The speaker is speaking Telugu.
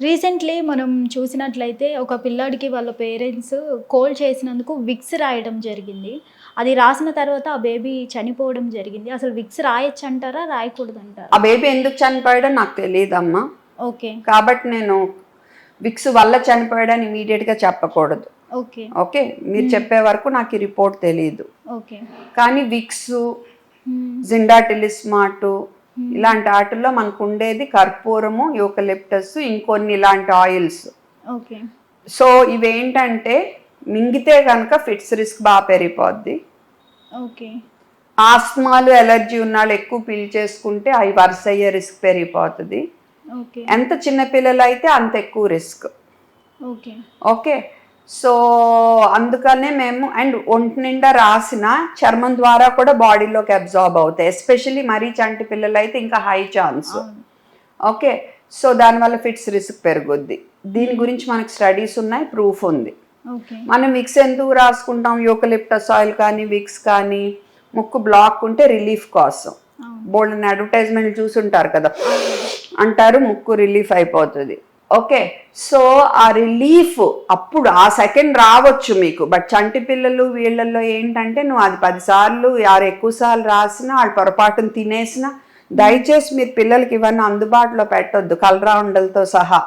రీసెంట్లీ మనం చూసినట్లయితే ఒక పిల్లాడికి వాళ్ళ పేరెంట్స్ కోల్ చేసినందుకు విక్స్ రాయడం జరిగింది. అది రాసిన తర్వాత ఆ బేబీ చనిపోవడం జరిగింది. అసలు విక్స్ రాయొచ్చు అంటారా రాయకూడదు అంటారా ఆ బేబీ ఎందుకు చనిపోయాడో నాకు తెలియదమ్మా ఓకే. కాబట్టి నేను విక్స్ వల్ల చనిపోయాడని ఇమీడియట్గా చెప్పకూడదు. ఓకే. ఓకే? మీరు చెప్పే వరకు నాకు ఈ రిపోర్ట్ తెలియదు ఓకే. కానీ విక్స్ మ్మ్. జిండాటిలిస్మాటు ఇలాంటి వాటిల్లో మనకు ఉండేది కర్పూరము యూకలిప్టస్ ఇంకొన్ని ఇలాంటి ఆయిల్స్. ఓకే. సో ఇవేంటంటే మింగితే కనుక ఫిట్స్ రిస్క్ బాగా పెరిగిపోద్ది. ఓకే. ఆస్మాలు ఎలర్జీ ఉన్న వాళ్ళు ఎక్కువ పిల్ చేసుకుంటే అవి వరుస అయ్యే రిస్క్ పెరిగిపోతుంది. ఓకే. ఎంత చిన్న పిల్లలు అయితే అంత ఎక్కువ రిస్క్. ఓకే. ఓకే? సో అందుకనే మేము అండ్ ఒంటి నిండా రాసిన చర్మం ద్వారా కూడా బాడీలోకి అబ్జార్బ్ అవుతాయి. ఎస్పెషల్లీ మరీ చంటి పిల్లలు అయితే ఇంకా హై ఛాన్స్. ఓకే. సో దానివల్ల ఫిట్స్ రిస్క్ పెరుగుద్ది. దీని గురించి మనకి స్టడీస్ ఉన్నాయి ప్రూఫ్ ఉంది. మనం విక్స్ ఎందుకు రాసుకుంటాం? యూకలిప్టస్ ఆయిల్ కానీ విక్స్ కానీ ముక్కు బ్లాక్ ఉంటే రిలీఫ్ కోసం. బోల్డ్ అడ్వర్టైజ్మెంట్ చూసుంటారు కదా. అంటారు ముక్కు రిలీఫ్ అయిపోతుంది. ఓకే సో ఆ రిలీఫ్ అప్పుడు ఆ సెకండ్ రావచ్చు మీకు. బట్ చంటి పిల్లలు వీళ్ళల్లో ఏంటంటే నువ్వు అది పదిసార్లు ఆరు ఎక్కువ సార్లు రాసినా వాళ్ళు పొరపాటును తినేసినా దయచేసి మీరు పిల్లలకి ఇవన్నీ అందుబాటులో పెట్టొద్దు కలరా ఉండలతో సహా.